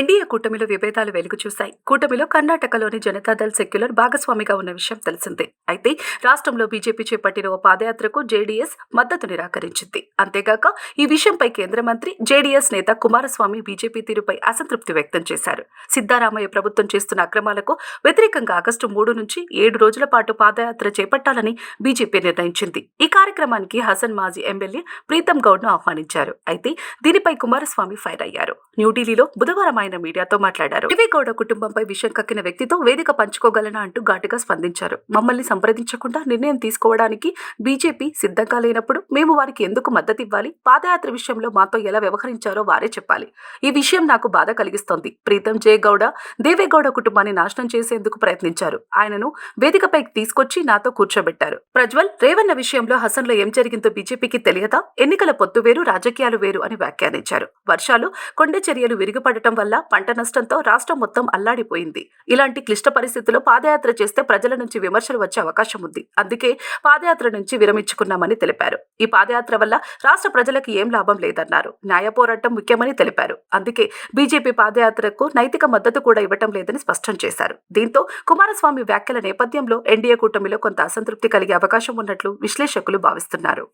NDA కూటమిలో విభేదాలు వెలుగు చూశాయి కూటమిలో కర్ణాటకలోని జనతాదళ్ సెక్యులర్ భాగస్వామిగా ఉన్న విషయం తెలిసిందే. అయితే రాష్ట్రంలో బీజేపీ చేపట్టిన ఓ పాదయాత్రకు జేడీఎస్ మద్దతు నిరాకరించింది. అంతేగాక ఈ విషయంపై కేంద్ర మంత్రి జేడీఎస్ నేత కుమారస్వామి బీజేపీ తీరుపై అసంతృప్తి వ్యక్తం చేశారు. సిద్దారామయ్య ప్రభుత్వం చేస్తున్న అక్రమాలకు వ్యతిరేకంగా ఆగస్టు మూడు నుంచి ఏడు రోజుల పాటు పాదయాత్ర చేపట్టాలని బీజేపీ నిర్ణయించింది. ఈ కార్యక్రమానికి హసన్ మాజీ ఎమ్మెల్యే ప్రీతం గౌడ్ను ఆహ్వానించారు. అయితే దీనిపై కుమారస్వామి ఫైర్ అయ్యారు. న్యూఢిల్లీలో బుధవారం ఆయన మీడియాతో మాట్లాడారు. గౌడ కుటుంబంపై విషయం కక్కిన వ్యక్తితో వేదిక పంచుకోగలనా అంటూ ఘాటుగా స్పందించారు. మమ్మల్ని సంప్రదించకుండా నిర్ణయం తీసుకోవడానికి బీజేపీ సిద్ధంగా లేనప్పుడు మేము వారికి ఎందుకు మద్దతు ఇవ్వాలి పాదయాత్ర విషయంలో మాతో ఎలా వ్యవహరించారో వారే చెప్పాలి. ఈ విషయం నాకు బాధ కలిగిస్తోంది. ప్రీతం జయగౌడ దేవేగౌడ కుటుంబాన్ని నాశనం చేసేందుకు ప్రయత్నించారు. ఆయనను వేదికపైకి తీసుకొచ్చి నాతో కూర్చోబెట్టారు. ప్రజ్వల్ రేవన్న విషయంలో హసన్లో ఏం జరిగిందో బీజేపీకి తెలియదా? ఎన్నికల పొత్తు వేరు రాజకీయాలు వేరు అని వ్యాఖ్యానించారు. వర్షాలు కొండ చర్యలు విరిగిపడటం వల్ల పంట నష్టంతో రాష్ట్రం మొత్తం అల్లాడిపోయింది. ఇలాంటి క్లిష్ట పరిస్థితుల్లో పాదయాత్ర చేస్తే ప్రజల నుంచి విమర్శలు వచ్చే అవకాశం ఉంది అందుకే పాదయాత్ర నుంచి విరమించుకున్నామని తెలిపారు. ఈ పాదయాత్ర వల్ల రాష్ట్ర ప్రజలకు ఏం లాభం లేదన్నారు. న్యాయ పోరాటం ముఖ్యమని తెలిపారు. అందుకే బీజేపీ పాదయాత్రకు నైతిక మద్దతు కూడా ఇవ్వటం లేదని స్పష్టం చేశారు. దీంతో కుమారస్వామి వ్యాఖ్యల నేపథ్యంలో ఎన్డీఏ కూటమిలో కొంత అసంతృప్తి కలిగే అవకాశం ఉన్నట్లు విశ్లేషకులు భావిస్తున్నారు.